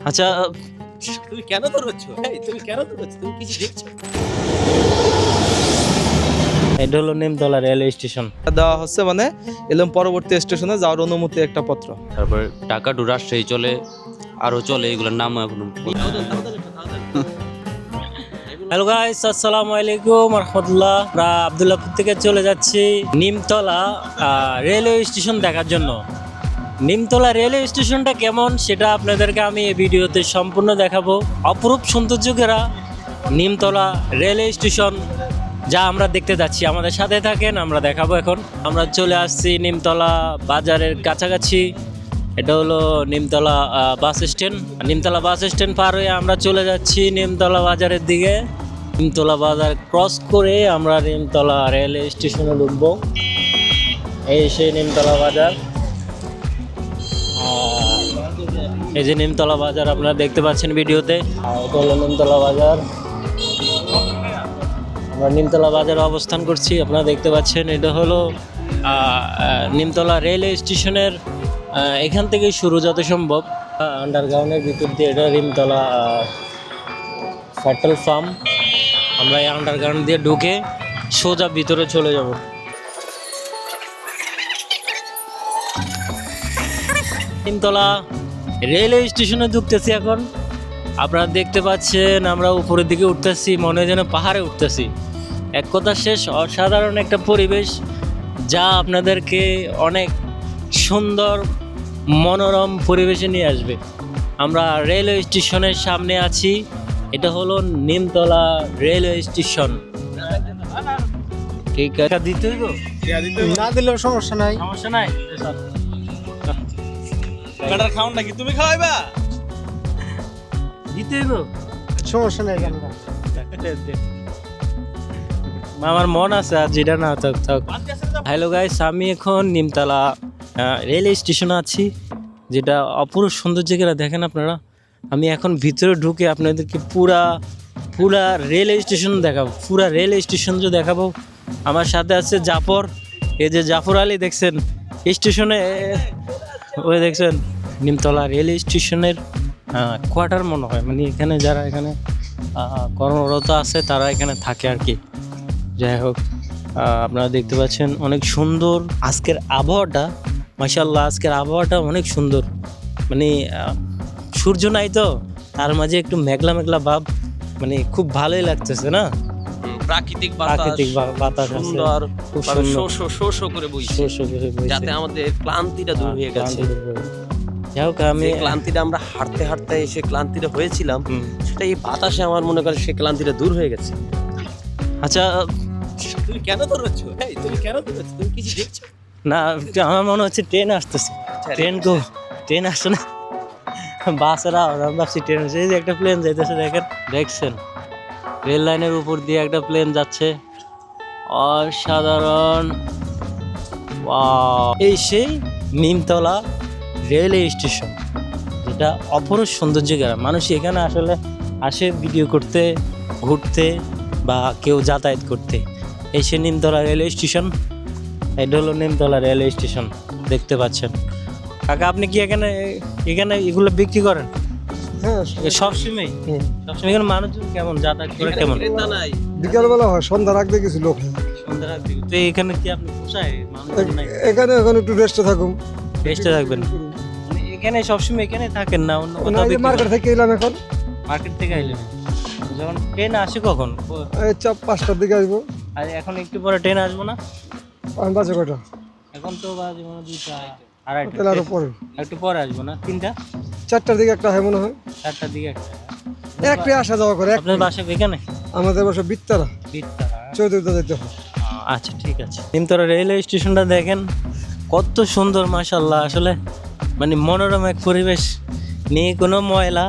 আচ্ছা তুমি কেন দৌড়চ্ছ এই তুমি কেন দৌড়চ্ছ তুমি কিছু দেখছ? এটা হলো নিমতলা রেলওয়ে স্টেশন। দেওয়া হচ্ছে মানে এলাম পরবর্তী স্টেশনে যাওয়ার অনুমতি একটা পত্র। তারপরে টাকা টু রাজশাহী চলে আরও চলে এগুলোর নাম এখনও হ্যালো গাইস আসসালামু আলাইকুম রহমতুল্লাহ আমরা আবদুল্লাপুর থেকে চলে যাচ্ছি নিমতলা আহ, রেলওয়ে স্টেশন দেখার জন্য। নিমতলা রেলওয়ে স্টেশনটা কেমন সেটা আপনাদেরকে আমি এই ভিডিওতে সম্পূর্ণ দেখাবো। অপরূপ সৌন্দর্য ঘেরা নিমতলা রেলওয়ে স্টেশন যা আমরা দেখতে যাচ্ছি। আমাদের সাথে থাকেন, আমরা দেখাবো এখন। আমরা চলে আসছি নিমতলা বাজারের কাছাকাছি। এটা হলো Nimtala bus stand. Nimtala bus stand পার হয়ে আমরা চলে যাচ্ছি নিমতলা বাজারের দিকে। নিমতলা বাজার ক্রস করে আমরা নিমতলা রেলওয়ে স্টেশনে ঢুকবো। এই সেই নিমতলা বাজার। এই যে নিমতলা বাজার আপনারা দেখতে পাচ্ছেন ভিডিওতে। আর এটা হলো নিমতলা বাজার। আমরা নিমতলা বাজারে অবস্থান করছি আপনারা দেখতে পাচ্ছেন এটা হলো নিমতলা রেলওয়ে স্টেশনের এখান থেকে শুরু যত সম্ভব। আন্ডারগ্রাউন্ডের ভিতর দিয়ে এটা নিমতলা ফ্যাটল ফার্ম আমরা এই আন্ডারগ্রাউন্ড দিয়ে ঢুকে সোজা ভিতরে চলে যাব। নিমতলা রেলওয়ে স্টেশনে ঢুকতেছি এখন। আপনারা দেখতে পাচ্ছেন আমরা উপরের দিকে উঠতেছি মনে হয় যেন পাহাড়ে উঠতেছি। এক কথা শেষ অসাধারণ একটা পরিবেশ যা আপনাদেরকে অনেক সুন্দর মনোরম পরিবেশে নিয়ে আসবে। আমরা রেলওয়ে স্টেশনের সামনে আছি। এটা হলো নিমতলা রেলওয়ে স্টেশন। ঠিক আছে। দিতে হইব? না দিলেও সমস্যা নাই। সমস্যা নাই? খাওন নাকি? তুমি খাওয়াইবা? দিতে সমস্যা নাই কেন আমার মন আছে আর যেটা না থাক থাক। হ্যালো গাইস আমি এখন নিমতলা রেল স্টেশনে আছি যেটা অপূর্ব সৌন্দর্য কেরা দেখেন আপনারা। আমি এখন ভিতরে ঢুকে আপনাদেরকে পুরা পুরা রেল স্টেশন দেখাবো পুরা রেল স্টেশন যে দেখাবো। আমার সাথে আছে জাফর। এই যে জাফর আলী দেখছেন? স্টেশনে ওই দেখছেন? নিমতলা রেল স্টেশনের কোয়ার্টার মনে হয়। মানে এখানে যারা এখানে কর্মরত আছে তারা এখানে থাকে আর কি। যাই হোক আপনারা দেখতে পাচ্ছেন অনেক সুন্দর আজকের আবহাওয়াটা। মাসাল্লাহ আজকের আবহাওয়াটা অনেক সুন্দর। মানে সূর্য নাই তো তার মাঝে একটু মেঘলা মেঘলা ভাব মানে খুব ভালোই লাগতেছে না? প্রাকৃতিক প্রাকৃতিক বাতাস সুন্দর শো শো শো করে বইছে। শো শো করে বইছে। যাতে আমাদের ক্লান্তিটা দূর হয়ে গেছে। যাই হোক আমি ক্লান্তিটা আমরা হাঁটতে হাঁটতে এসে ক্লান্তিটা হয়েছিলাম সেটা এই বাতাসে আমার মনে করে সে ক্লান্তিটা দূর হয়ে গেছে। আচ্ছা তুমি কেন দৌড়চ্ছ তুমি কেন দৌড়চ্ছ তুমি কিছু দেখছ? না আমার মনে হচ্ছে ট্রেন আসতেছে। ট্রেন কো ট্রেন আসছে না। বাসেরা আমি ভাবছি ট্রেন আসছে। এই যে একটা প্লেন যাইতেছে দেখেন। দেখছেন? রেল লাইনের উপর দিয়ে একটা প্লেন যাচ্ছে। অসাধারণ! এই সেই নিমতলা রেলওয়ে স্টেশন যেটা অপরূপ সৌন্দর্য গ্রাম মানুষ এখানে আসলে আসে ভিডিও করতে ঘুরতে বা কেউ যাতায়াত করতে। এই সে নিমতলা রেলওয়ে স্টেশন এটা হলো নিমতলা রেলওয়ে স্টেশন দেখতে পাচ্ছেন। কাকা আপনি কি এখানে এখানে এগুলো বিক্রি করেন? হ্যাঁ সবসময়? সবসময় এখানে মানুষজন কেমন যাতায়াত করে কেমন? ক্রেতা নাই। বিকালবেলা হয় লোক সন্ধ্যার এখানে কি আপনি পোষায় এখানে এখন একটু রেস্টে থাকুন রেস্টে থাকবেন মানে এখানে সবসময় এখানে থাকেন না অন্য কোথাও বিক্রি মার্কেট থেকে এলাম এখন। মার্কেট থেকে আইলেন যখন ট্রেন আসে কখন? এই চাপ পাঁচটার দিকে আসব। আর এখন একটু পরে ট্রেন আসব না? আমি বাজে কটা এখন তো বাজে মনে দুইটা আড়াইটা। আরও পরে। একটু পরে আসব না? তিনটা? চারটার দিকে একটা হয় মনে হয়। চারটার দিকে একটা। একটা আসা যাওয়া করে আপনার বাসা এখানে? আমাদের বাসা বিত্তারা বিত্তারা চৌধুরীতে যেতে হয়। আচ্ছা ঠিক আছে। নিমতলা রেলওয়ে স্টেশনটা দেখেন। কত সুন্দর মাশাল্লাহ আসলে মানে মনোরম এক পরিবেশ। নেই কোনো ময়লা,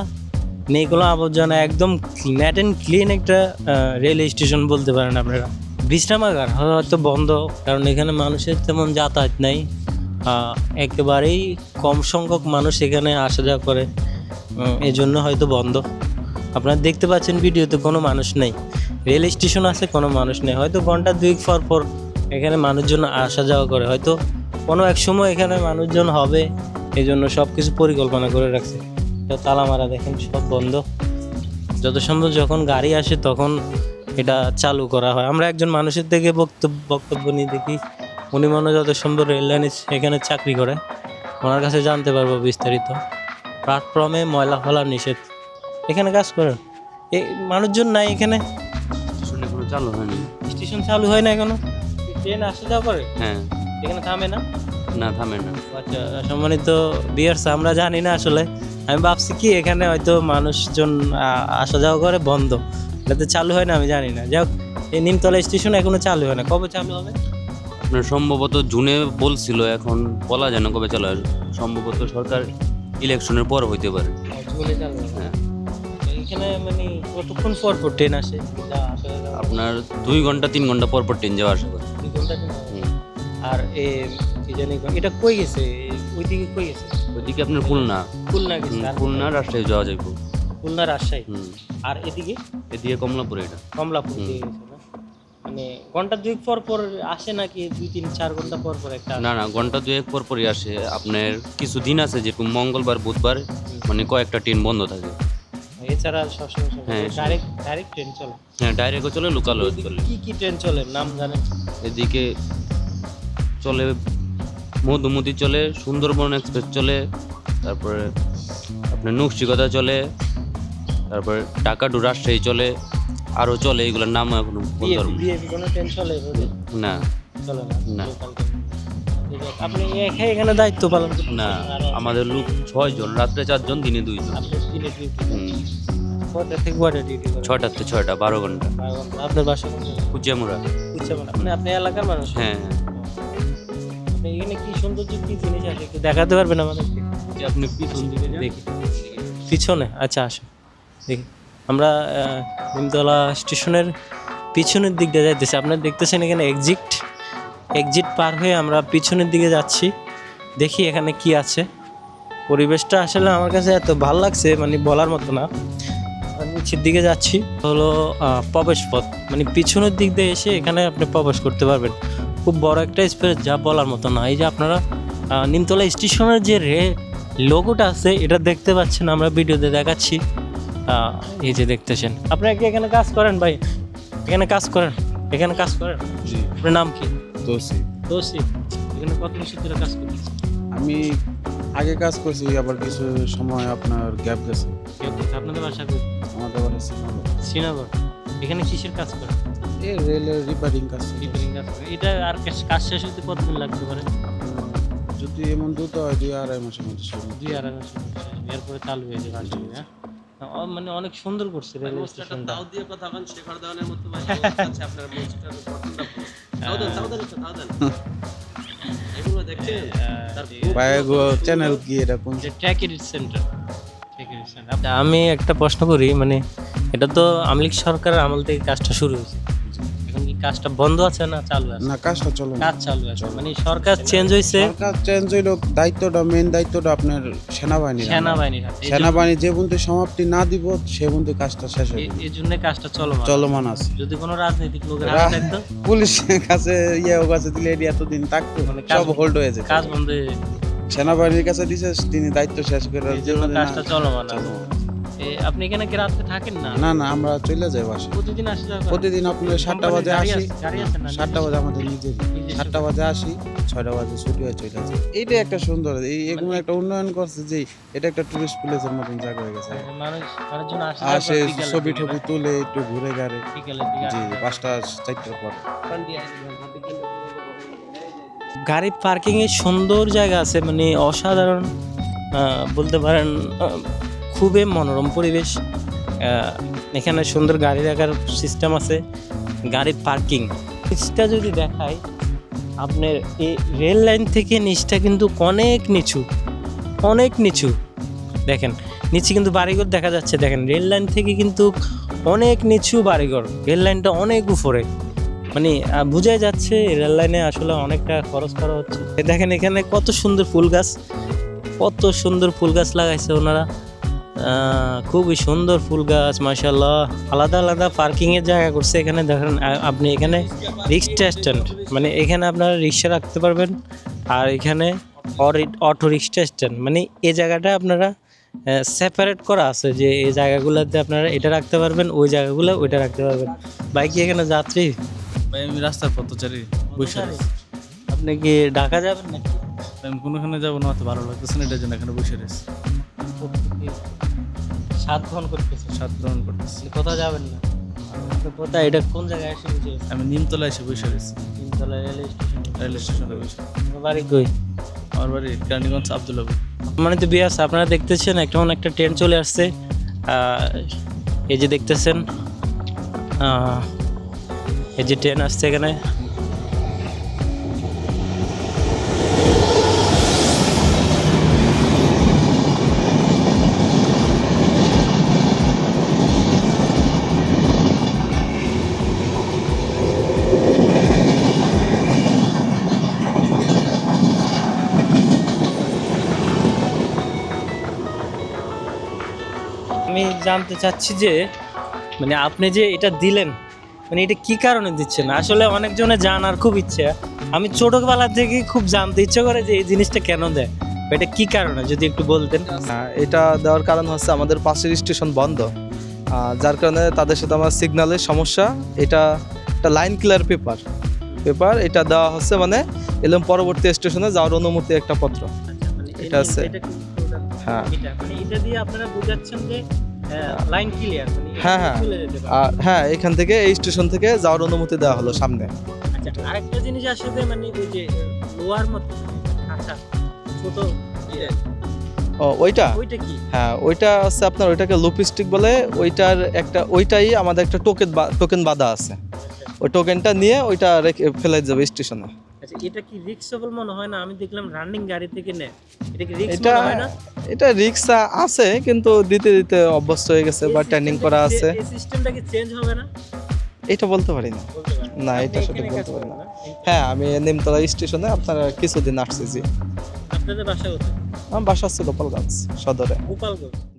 নেই কোনো আবর্জনা, একদম ন্যাট অ্যান্ড ক্লিন একটা রেলওয়ে স্টেশন বলতে পারেন আপনারা। বিশ্রামাগার হয়তো বন্ধ, কারণ এখানে মানুষের তেমন যাতায়াত নাই। একেবারেই কম সংখ্যক মানুষ এখানে আসা যাওয়া করে। এই জন্য হয়তো বন্ধ। আপনারা দেখতে পাচ্ছেন ভিডিওতে কোনো মানুষ নেই। রেল স্টেশন আছে, কোনো মানুষ নেই। হয়তো ঘণ্টা দুই পর পর এখানে মানুষজন আসা যাওয়া করে। হয়তো কোনো এক সময় এখানে মানুষজন হবে এই জন্য সব কিছু পরিকল্পনা করে রাখছে। এটা তালা মারা দেখেন সব বন্ধ। যত সম্ভব যখন গাড়ি আসে তখন এটা চালু করা হয়। আমরা একজন মানুষের থেকে বক্তব্য বক্তব্য নিয়ে দেখি। উনি মনে যত সম্ভব রেল লাইনে এখানে চাকরি করে। ওনার কাছে জানতে পারব বিস্তারিত। প্ল্যাটফর্মে ময়লা ফেলা নিষেধ। এখানে কাজ করেন? এই মানুষজন নাই এখানে? চালু হয়নি। স্টেশন চালু হয় না এখনও? ট্রেন আসে যাওয়া করে? হ্যাঁ। এখানে থামে না? না থামে না। আচ্ছা সম্মানিত বিয়ার্স আমরা জানি না আসলে। আমি ভাবছি কি এখানে হয়তো মানুষজন আসা যাওয়া করে বন্ধ। এটাতে চালু হয় না আমি জানি না। যাই হোক এই নিমতলা স্টেশন এখনও চালু হয় না। কবে চালু হবে? আপনার সম্ভবত জুনে বলছিল এখন বলা যায় না কবে চালু হয়। সম্ভবত সরকার ইলেকশনের পর হইতে পারে। জুনে চালু হ্যাঁ। এখানে মানে কতক্ষণ পর পর ট্রেন আসে? আপনার দুই ঘণ্টা তিন ঘণ্টা পর পর ট্রেন যাওয়া আসা করে। দুই ঘণ্টা। আর এ কি জানি এটা কই গেছে? ওইদিকে কই গেছে? ওইদিকে আপনার খুলনা। খুলনা গেছে খুলনা রাজশাহী যাওয়া যাইব। খুলনা রাজশাহী? আর এদিকে? এদিকে কমলাপুর এটা। কমলাপুর মানে ঘণ্টা দুই পর পর আসে নাকি দুই তিন চার ঘণ্টা পর পর একটা না না ঘণ্টা দুয়েক পর পরই আসে। আপনার কিছু দিন আছে যেরকম মঙ্গলবার বুধবার মানে কয়েকটা ট্রেন বন্ধ থাকে। এছাড়া সবসময় ডাইরেক্ট ডাইরেক্ট ট্রেন চলে। হ্যাঁ ডাইরেক্টও চলে লোকালও চলে। কি কি ট্রেন চলে নাম জানেন? এদিকে চলে মধুমতি চলে সুন্দরবন এক্সপ্রেস চলে তারপরে আপনার নকশিকতা চলে তারপরে ঢাকা টু রাজশাহী চলে আরও চলে এগুলোর নাম এখনও না। না। আপনি এখানে দায়িত্ব পালন না আমাদের লোক ছয়জন রাত্রে চারজন দিনে দুইজন। কয়টা থেকে কয়টা ডিউটি করেন? থেকে ছয়টা বারো ঘণ্টা। আপনার বাসা কোথায়? কুচিয়ামুড়া। উচ্চমান আপনি আপনি এলাকার মানুষ? হ্যাঁ। সৌন্দর্য কি জিনিস আছে একটু দেখাতে পারবেন আমাদেরকে। যে আপনি পিছন দিকে দেখি। পিছনে? আচ্ছা আসো দেখি। আমরা নিমতলা স্টেশনের পিছনের দিক দিয়ে যাইতেছি। আপনারা দেখতেছেন এখানে এক্সিট এক্সিট পার হয়ে আমরা পিছনের দিকে যাচ্ছি। দেখি এখানে কি আছে। পরিবেশটা আসলে আমার কাছে এত ভালো লাগছে মানে বলার মতো না। নিচের দিকে যাচ্ছি। হলো প্রবেশ পথ মানে পিছনের দিক দিয়ে এসে এখানে আপনি প্রবেশ করতে পারবেন। খুব বড় একটা স্পেস যা বলার মতো না। এই যে আপনারা নিমতলা স্টেশনের যে রে লোগোটা আছে এটা দেখতে পাচ্ছেন আমরা ভিডিওতে দেখাচ্ছি। এই যে দেখতেছেন। আপনারা কি এখানে কাজ করেন ভাই? এখানে কাজ করেন। এখানে কাজ করেন? জি। আপনার নাম কি? দোষী দোষী এখানে কত বছর ধরে কাজ করতেছেন? আমি আগে কাজ করছি আবার কিছু সময় আপনার গ্যাপ গেছে। আপনাদের বাসা? আমাদের শ্রীনগর। শ্রীনগর এখানে কিসের কাজ করেন? এই রেলের রিপেয়ারিং কাজ। রিপেয়ারিং কাজ এটা আর কাজ- কাজ শেষ হতে কতদিন লাগতে পারে? যদি এমন দ্রুত হয় দুই আড়াই মাসের মধ্যে দুই আড়াই মাস এরপরে চালু হয়ে যাবে। আসলে, হ্যাঁ? মানে অনেক সুন্দর করছে রেল স্টেশনটা। তাও দিয়ে কথা বলেন শেখর দেওয়ানের মতো আপনার পুরো। দেন তাও দেন তাও দেন। এগুলো দেখছেন বায়াগো চ্যানেল কি এটা কোন সেন্টার আমি একটা প্রশ্ন করি মানে এটা তো আমলিক সরকারের আমল থেকে কাজটা শুরু হয়েছে। কাজটা বন্ধ আছে না চালু আছে? না কাজটা চলো কাজ চালু আছে মানে সরকার চেঞ্জ হয়েছে সরকার চেঞ্জ হইল দায়িত্বটা মেন দায়িত্বটা আপনার হাতে সেনাবাহিনী যে পর্যন্ত সমাপ্তি না দিব সে পর্যন্ত কাজটা শেষ হবে এই- জন্য কাজটা চলমান। চলমান আছে। যদি কোনো রাজনৈতিক লোকের হাতে থাকতো পুলিশের কাছে ইয়ে কাছে দিলে এটি এতদিন থাকতো মানে সব হোল্ড হয়ে যেত। কাজ বন্ধ হয়ে যেত। সেনাবাহিনীর কাছে দিছে তিনি দায়িত্ব শেষ করে জন্য কাজটা চলমান আছে। আপনি এখানে কি রাতে থাকেন না? না না আমরা চলে যাই বাসে প্রতিদিন আসে প্রতিদিন আপনার সাতটা বাজে গাড়ি আসি সাতটা বাজে আমাদের নিজের সাতটা বাজে আসি ছয়টা বাজে ছুটি হয়ে চলে যাই এইটাই একটা সুন্দর। এই এগুলো একটা উন্নয়ন করছে যে এটা একটা টুরিস্ট প্লেসের মতন জায়গা হয়ে গেছে। আসে আসে ছবি টবি তুলে একটু ঘুরে গাড়ে। জি। পাঁচটা চারটার পর। গাড়ি পার্কিং এর সুন্দর জায়গা আছে মানে অসাধারণ আহ, বলতে পারেন খুবই মনোরম পরিবেশ। এখানে সুন্দর গাড়ি রাখার সিস্টেম আছে, গাড়ির পার্কিং নিচটা যদি দেখাই, আপনার এই রেল লাইন থেকে নিচটা কিন্তু অনেক নিচু অনেক নিচু। দেখেন, নিচে কিন্তু বাড়িঘর দেখা যাচ্ছে। দেখেন রেল লাইন থেকে কিন্তু অনেক নিচু বাড়িঘর। রেল লাইনটা অনেক উপরে। মানে বোঝাই যাচ্ছে রেল লাইনে আসলে অনেকটা খরচ করা হচ্ছে। দেখেন এখানে কত সুন্দর ফুল গাছ, কত সুন্দর ফুল গাছ লাগাইছে ওনারা। খুবই সুন্দর ফুল গাছ মাশাল্লাহ আলাদা আলাদা পার্কিং এর জায়গা করছে এখানে দেখেন আপনি এখানে রিক্সা স্ট্যান্ড মানে এখানে আপনারা রিক্সা রাখতে পারবেন আর এখানে অটো রিক্সা স্ট্যান্ড মানে এই জায়গাটা আপনারা সেপারেট করা আছে যে এই জায়গাগুলোতে আপনারা এটা রাখতে পারবেন ওই জায়গাগুলো ওইটা রাখতে পারবেন। বাইক এখানে যাত্রী? ভাই আমি রাস্তার পথচারী বসে আপনি কি ঢাকা যাবেন নাকি? আমি কোনোখানে যাব না অত ভালো লাগতেছে না এটার জন্য এখানে বসে রয়েছি। সাত গ্রহণ করতেছে। স্বাদ গ্রহণ করতেছি। কোথাও যাবেন না। কোথায়? এটা কোন জায়গায় এসে বুঝে আমি নিমতলা এসে বসে রয়েছি। তিনতলা রেল স্টেশন। রেল স্টেশনে বসে। বাড়ি কই? আমার বাড়ি কেরানীগঞ্জ আবদুল্লাহ মানে তো বিয়াস আপনারা দেখতেছেন একটা একটা ট্রেন চলে আসছে। এই যে দেখতেছেন এই যে ট্রেন আসছে এখানে। জানতে চাচ্ছি যে মানে আপনি যে এটা দিলেন মানে এটা কি কারণে দিচ্ছেন? আসলে অনেকজনে জানার খুব ইচ্ছে। আমি ছোটবেলা থেকে খুব জানতে ইচ্ছে করে যে এই জিনিসটা কেন দেয়। এটা কি কারণে যদি একটু বলতেন? এটা দেওয়ার কারণ হচ্ছে আমাদের পাশের স্টেশন বন্ধ। যার কারণে তাদের সাথে আমার সিগন্যালের সমস্যা। এটা একটা লাইন ক্লিয়ার পেপার পেপার এটা দেওয়া হচ্ছে মানে এলাম পরবর্তী স্টেশনে যাওয়ার অনুমতি একটা পত্র। এটা আছে। হ্যাঁ। মানে এটা দিয়ে আপনারা বোঝাচ্ছেন যে লাইন ক্লিয়ার মানে হ্যাঁ, হ্যাঁ। আর হ্যাঁ এখান থেকে এই স্টেশন থেকে যাওয়ার অনুমতি দেওয়া হলো সামনে। আচ্ছা আরেকটা জিনিস আসলে মানে ওই যে লোয়ার মতো আচ্ছা ছোট ইয়ে, ও ওইটা? ওইটা কি? হ্যাঁ ওইটা হচ্ছে আপনার ওইটাকে লুপিস্টিক বলে ওইটার একটা ওইটাই আমাদের একটা টোকেন টোকেন বাঁধা আছে। ওই টোকেনটা নিয়ে ওইটা রেখে ফেলে যাবে স্টেশনে আচ্ছা এটা কি রিক্সেবল মনে হয় না? আমি দেখলাম রানিং গাড়ি থেকে নেয়। এটা কি রিক্স মনে হয় না? এটা রিক্সা আছে কিন্তু দিতে দিতে অভ্যস্ত হয়ে গেছে বা ট্রেনিং করা আছে। এই সিস্টেমটা কি চেঞ্জ হবে না? এটা বলতে পারি না। না এটা কাজ বলতে পারি না। হ্যাঁ আমি নিমতলা স্টেশনে আপনারা কিছুদিন আসছি জি। আপনাদের বাসা কোথায়? আমার বাসা হচ্ছে গোপালগঞ্জ সদরে। গোপালগঞ্জ।